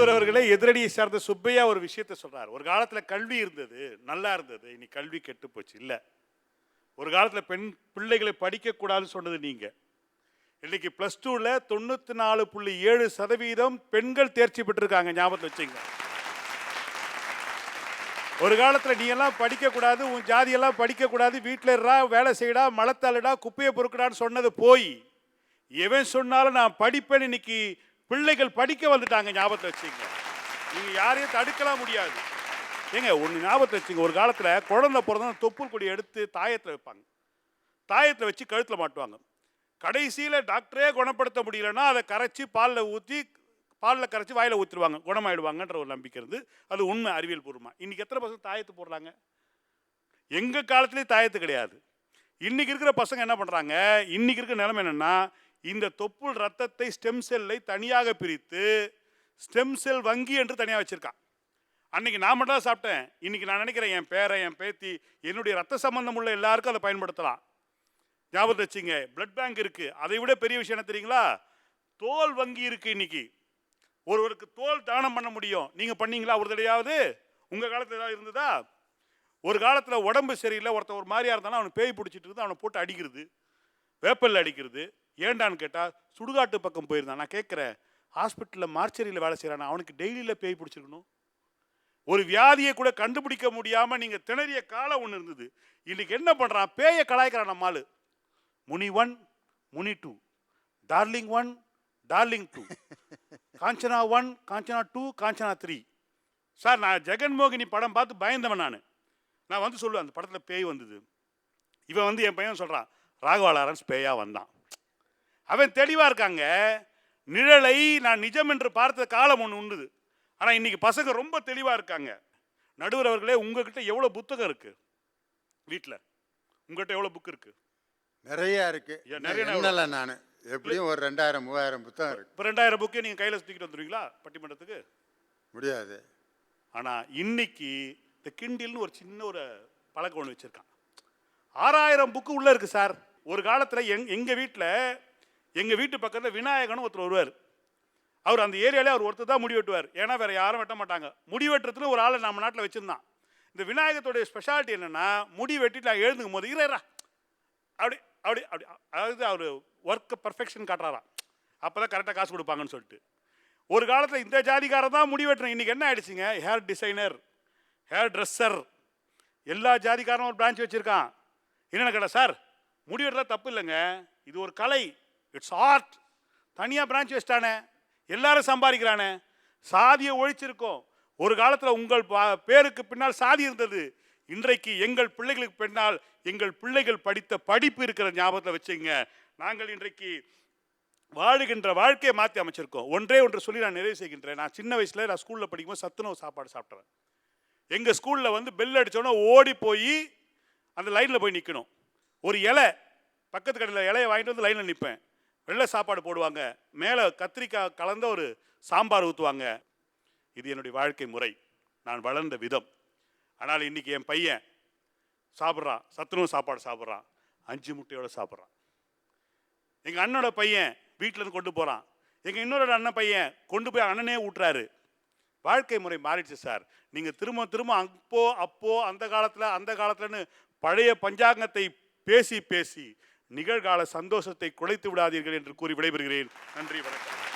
இவர் அவர்களே எதிரடியை சார்ந்த சுப்பையா ஒரு விஷயத்த சொல்றார். ஒரு காலத்துல கல்வி இருந்தது நல்லா இருந்தது இனி கல்வி கெட்டு போச்சு இல்ல. ஒரு காலத்துல பெண் பிள்ளைகளை படிக்கக்கூடாதுன்னு சொன்னது நீங்க. இன்னைக்கு பிளஸ் டூல தொண்ணூத்தி நாலு புள்ளி ஏழு சதவீதம் பெண்கள் தேர்ச்சி பெற்றிருக்காங்க ஞாபகத்தில் வச்சுங்க ஒரு காலத்துல நீ எல்லாம் படிக்கக்கூடாது உன் ஜாதியெல்லாம் படிக்கக்கூடாது வீட்டில் இருடா வேலை செய்யடா மலத்தாளடா குப்பையை பொறுக்கடான்னு சொன்னது போய் எவன் சொன்னாலும் நான் படிப்பேன் இன்னைக்கு பிள்ளைகள் படிக்க வந்துட்டாங்க ஞாபகத்தை வச்சுங்க நீங்கள் யாரையும் தடுக்கலாம் முடியாது. ஏங்க ஒன்று ஞாபகத்தை வச்சுங்க ஒரு காலத்தில் குழந்தை பிறந்த தொப்புள் கொடி எடுத்து தாயத்தில் வைப்பாங்க. தாயத்தில் வச்சு கழுத்தில் மாட்டுவாங்க. கடைசியில் டாக்டரே குணப்படுத்த முடியலன்னா அதை கரைச்சி பாலில் ஊற்றி பாலில் கரைச்சி வாயில் ஊற்றிடுவாங்க குணமாயிடுவாங்கன்ற ஒரு நம்பிக்கை இருந்து அது உண்மை அறிவியல் பூர்வமாக இன்றைக்கி எத்தனை பசங்க தாயத்து போடுறாங்க எங்கள் காலத்துலேயும் தாயத்து கிடையாது. இன்றைக்கி இருக்கிற பசங்க என்ன பண்ணுறாங்க இன்றைக்கி இருக்கிற நிலைமை என்னென்னா இந்த தொப்புள் ரத்தத்தை ஸ்டெம் செல்லை தனியாக பிரித்து ஸ்டெம் செல் வங்கி என்று தனியாக வச்சுருக்கான். அன்னைக்கு நான் மட்டும் தான் சாப்பிட்டேன். இன்றைக்கி நான் நினைக்கிறேன் என் பேரன் என் பேத்தி என்னுடைய ரத்த சம்பந்தம் உள்ள எல்லாருக்கும் அதை பயன்படுத்தலாம். ஞாபகத்தை வச்சுங்க பிளட் பேங்க் இருக்குது அதை விட பெரிய விஷயம் என்ன தெரியுங்களா? தோல் வங்கி இருக்குது இன்றைக்கி ஒருவருக்கு தோல் தானம் பண்ண முடியும். நீங்கள் பண்ணீங்களா? ஒரு தடையாவது உங்கள் காலத்தில் ஏதாவது இருந்ததா? ஒரு காலத்தில் உடம்பு சரியில்லை. ஒருத்தன் ஒரு மாதிரியாக இருந்தாலும் அவனை பேய் பிடிச்சிட்டு இருந்து அவனை போட்டு அடிக்கிறது. வேப்பல்ல அடிக்கிறது. ஏண்டான்னு கேட்டால் சுடுகாட்டு பக்கம் போயிருந்தான். நான் கேட்குறேன் ஹாஸ்பிட்டலில் மார்ச்சரியில் வேலை செய்கிறான் அவனுக்கு டெய்லியில் பேய் பிடிச்சிருக்கணும். ஒரு வியாதியை கூட கண்டுபிடிக்க முடியாமல் நீங்கள் திணறிய காலம் ஒன்று இருந்தது. இன்றைக்கி என்ன பண்ணுறான் பேயை கலாய்க்கிறான் நம்ம Muni one Muni two. Darling one Darling two. Kanchana one Kanchana two Kanchana three. Sir நான் ஜெகன்மோகினி படம் பார்த்து பயந்தவன் நான். நான் வந்து சொல்லுவேன் அந்த படத்தில் பேய் வந்தது. இவன் வந்து என் பையன் சொல்கிறான் ராகவா லாரன்ஸ் பேயா வந்தான். அவன் தெளிவாக இருக்காங்க. நிழலை நான் நிஜம் என்று பார்த்த காலம் ஒன்று உண்டுது. ஆனால் இன்னைக்கு பசங்க ரொம்ப தெளிவாக இருக்காங்க. நடுவர் அவர்களே உங்ககிட்ட எவ்வளோ புத்தகம் இருக்கு? வீட்டில் உங்ககிட்ட எவ்வளோ புக் இருக்கு? நிறைய இருக்கு. ஏன் நிறைய நான் எப்படியும் ஒரு ரெண்டாயிரம் மூவாயிரம் புத்தகம் இருக்கு. இப்போ ரெண்டாயிரம் புக்கே நீங்கள் கையில் தூக்கிட்டு வந்துடுவீங்களா பட்டிமன்றத்துக்கு? முடியாது. ஆனால் இன்னைக்கு இந்த கிண்டில்னு ஒரு சின்ன ஒரு பழக்கம் ஒன்று வச்சுருக்கான். ஆறாயிரம் புக்கு உள்ளே இருக்குது சார். ஒரு காலத்தில் எங் எங்கள் வீட்டில் எங்கள் வீட்டு பக்கத்தில் விநாயகனும் ஒருத்தர் வருவார். அவர் அந்த ஏரியாலே அவர் ஒருத்தர் தான் முடி வெட்டுவார். ஏன்னா வேறு யாரும் வெட்ட மாட்டாங்க. முடி வெட்டுறதுல ஒரு ஆளை நம்ம நாட்டில் வச்சுருந்தான். இந்த விநாயகத்துடைய ஸ்பெஷாலிட்டி என்னென்னா முடி வெட்டிட்டு நான் எழுந்துக்கும் போது இரா அப்படி அப்படி அப்படி அதாவது அவர் ஒர்க்கு பர்ஃபெக்ஷன் காட்டுறாராம். அப்போ தான் கரெக்டாக காசு கொடுப்பாங்கன்னு சொல்லிட்டு. ஒரு காலத்தில் இந்த ஜாதிக்காரன் தான் முடி வெட்டுறேன் இன்றைக்கி என்ன ஆயிடுச்சுங்க? ஹேர் டிசைனர் ஹேர் ட்ரெஸ்ஸர் எல்லா ஜாதிக்காரனும் ஒரு பிரான்ச் வச்சுருக்கான். என்னென்ன கடை சார் முடி வெட்டுறதா தப்பு இல்லைங்க. இது ஒரு கலை. இட்ஸ் ஆர்ட் தனியாக பிரான்ச் வச்சிட்டானே. எல்லாரும் சம்பாதிக்கிறானே. சாதியை ஒழிச்சிருக்கோம். ஒரு காலத்தில் உங்கள் பா- பேருக்கு பின்னால் சாதி இருந்தது. இன்றைக்கு எங்கள் பிள்ளைகளுக்கு பின்னால் எங்கள் பிள்ளைகள் படித்த படிப்பு இருக்கிற ஞாபகத்தில் வச்சுங்க. நாங்கள் இன்றைக்கு வாழுகின்ற வாழ்க்கையை மாற்றி அமைச்சிருக்கோம். ஒன்றே ஒன்று சொல்லி நான் நிறைவு செய்கின்றேன். நான் சின்ன வயசில் நான் ஸ்கூலில் படிக்கும்போது சத்துணவு சாப்பாடு சாப்பிட்றேன் எங்கள் ஸ்கூலில் வந்து பெல் அடித்தோன்னே ஓடி போய் அந்த லைனில் போய் நிற்கணும் ஒரு இலை பக்கத்து கடையில் இலையை வாங்கிட்டு வந்து லைனில் நிற்பேன் வெள்ளை சாப்பாடு போடுவாங்க. மேலே கத்திரிக்காய் கலந்த ஒரு சாம்பார் ஊற்றுவாங்க இது என்னுடைய வாழ்க்கை முறை. நான் வளர்ந்த விதம். ஆனால் இன்னைக்கு என் பையன் சாப்பிட்றான். சத்துணவு சாப்பாடு சாப்பிட்றான். அஞ்சு முட்டையோடு சாப்பிட்றான். எங்கள் அண்ணனோட பையன் வீட்டிலேருந்து கொண்டு போகிறான் எங்கள் இன்னொரு அண்ணன் பையன் கொண்டு போய் அண்ணனே ஊட்டுறாரு. வாழ்க்கை முறை மாறிடுச்சு சார். நீங்கள் திரும்ப திரும்ப அப்போ அப்போ அந்த காலத்தில் அந்த காலத்தில்னு பழைய பஞ்சாங்கத்தை பேசி பேசி நிகழ்கால சந்தோஷத்தை குலைத்து விடாதீர்கள் என்று கூறி விடைபெறுகிறேன். நன்றி வணக்கம்.